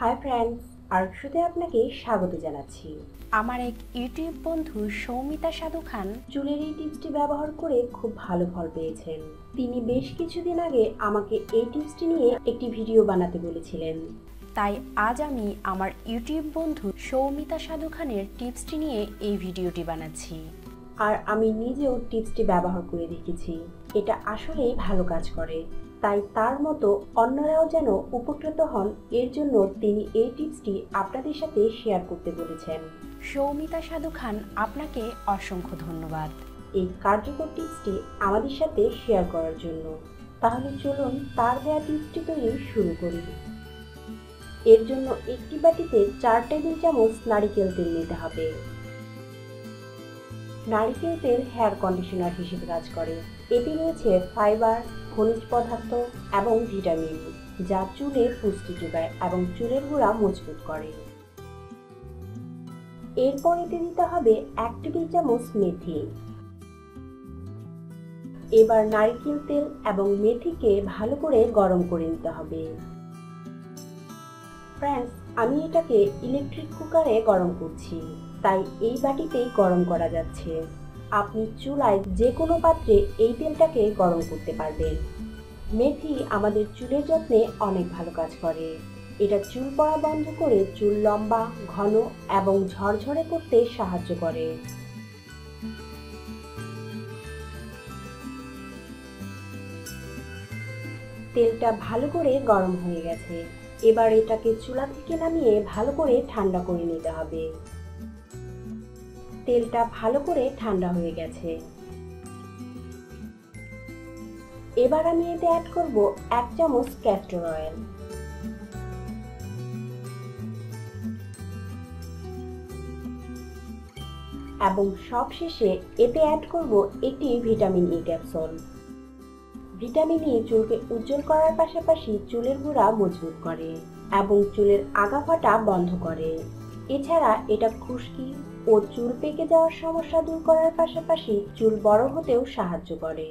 Hi friends আর্কশুতে আপনাকে স্বাগত জানাচ্ছি। আমার এক ইউটিউব বন্ধু সৌমিতা সাধু খান চুলের এই টিপসটি ব্যবহার করে খুব ভালো ফল পেয়েছেন। তিনি বেশ কিছুদিন আগে আমাকে এই টিপসটি নিয়ে একটি ভিডিও বানাতে বলেছিলেন। তাই আজ আমি আমার ইউটিউব বন্ধু সৌমিতা সাধু খানের টিপসটি নিয়ে এই ভিডিওটি বানাচ্ছি। আর আমি নিজেও টিপসটি ব্যবহার করে দেখেছি। এটা আসলেই ভালো কাজ করে। তাই তার মতো অন্যরাও যেন উপকৃত হন এর জন্য তিনি এই টিপসটি আপনাদের সাথে শেয়ার করতে বলেছেন। সৌমিতা সাধু খান আপনাকে অসংখ্য ধন্যবাদ। এই কার্যকর টিপসটি আমাদের সাথে শেয়ার করার জন্য। তাহলে চলুন তার দেয়া টিপসটি তৈরি শুরু করি। এর জন্য একটি বাটিতে চার টেবিল চামচ নারিকেল তেল নিতে হবে। নারিকেল তেল হেয়ার কন্ডিশনার হিসেবে কাজ করে। এতে রয়েছে ফাইবার খনিজ পদার্থ এবং ভিটামিন যা চুলে পুষ্টি যোগায় এবং চুলের গোড়া মজবুত করে। এরপর এতে দিতে হবে এক টেবিল চামচ মেথি। এবার নারকেল তেল এবং মেথিকে ভালো করে গরম করে নিতে হবে। ফ্রেন্ডস আমি এটাকে ইলেকট্রিক কুকারে গরম করছি। তাই এই বাটিতেই গরম করা যাচ্ছে। আপনি চুলায় যে কোনো পাত্রে এই তেলটাকে গরম করতে পারবেন। মেথি আমাদের চুলের যত্নে অনেক ভালো কাজ করে। এটা চুল পড়া বন্ধ করে চুল লম্বা, ঘন এবং ঝরঝরে করতে সাহায্য করে। তেলটা ভালো করে গরম হয়ে গেছে। এবার এটাকে চুলা থেকে নামিয়ে ভালো করে ঠান্ডা করে নিতে হবে। তেলটা ভালো করে ঠান্ডা হয়ে গেছে। এবার আমি এতে অ্যাড করব এক চামচ ক্যাস্টর অয়েল এবং সবশেষে এতে অ্যাড করব একটি vitamin E capsule vitamin E চুলকে উজ্জ্বল করার পাশাপাশি চুলের গোড়া মজবুত করে এবং চুলের আগা ফাটা বন্ধ করে। এছাড়া এটা খুশকি ও চুল পেকে যাওয়ার সমস্যা দূর করার পাশাপাশি চুল বড় হতেও সাহায্য করে।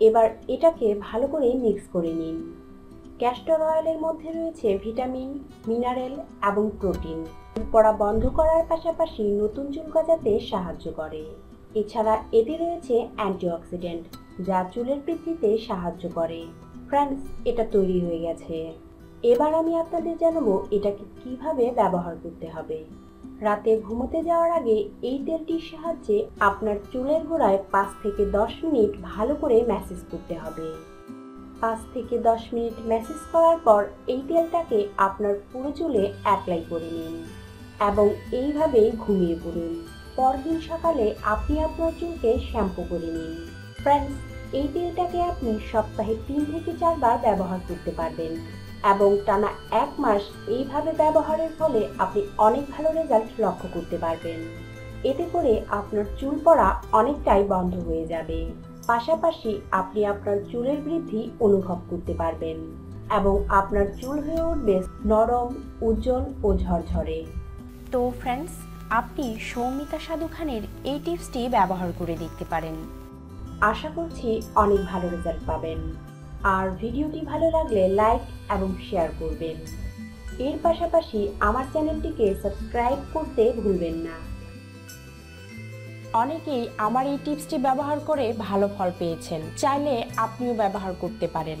এবার এটাকে ভালো করে মিক্স করে নিন। ক্যাস্টর অয়েলের মধ্যে রয়েছে ভিটামিন, মিনারেল এবং প্রোটিন। পড়া বন্ধ করার পাশাপাশি নতুন চুল গজাতে সাহায্য করে। এছাড়া এতে রয়েছে অ্যান্টিঅক্সিডেন্ট, যা চুলের বৃদ্ধিতে সাহায্য করে। ফ্রেন্ডস এটা তৈরি হয়ে গেছে। এবার আমি আপনাদের জানাব এটাকে কীভাবে ব্যবহার করতে হবে। রাতে ঘুমোতে যাওয়ার আগে এই তেলটির সাহায্যে আপনার চুলের গোড়ায় পাঁচ থেকে দশ মিনিট ভালো করে ম্যাসেজ করতে হবে। পাঁচ থেকে দশ মিনিট ম্যাসেজ করার পর এই তেলটাকে আপনার পুরো চুলে অ্যাপ্লাই করে নিন এবং এইভাবেই ঘুমিয়ে পড়ুন। পরদিন সকালে আপনি আপনার চুলকে শ্যাম্পু করে নিন। ফ্রেন্ডস এই তেলটাকে আপনি সপ্তাহে তিন থেকে চারবার ব্যবহার করতে পারবেন এবং টানা এক মাস এইভাবে ব্যবহারের ফলে আপনি অনেক ভালো রেজাল্ট লক্ষ্য করতে পারবেন। এতে করে আপনার চুল পড়া অনেকটাই বন্ধ হয়ে যাবে। পাশাপাশি আপনি আপনার চুলের বৃদ্ধি অনুভব করতে পারবেন এবং আপনার চুল হয়ে উঠবে নরম, উজ্জ্বল ও ঝরঝরে। তো ফ্রেন্ডস আপনি সৌমিতা সাধু খানের এই টিপসটি ব্যবহার করে দেখতে পারেন। আশা করছি অনেক ভালো রেজাল্ট পাবেন। আর ভিডিওটি ভালো লাগলে লাইক এবং শেয়ার করবেন। এর পাশাপাশি আমার চ্যানেলটিকে সাবস্ক্রাইব করতে ভুলবেন না। অনেকেই আমার এই টিপসটি ব্যবহার করে ভালো ফল পেয়েছেন। চাইলে আপনিও ব্যবহার করতে পারেন।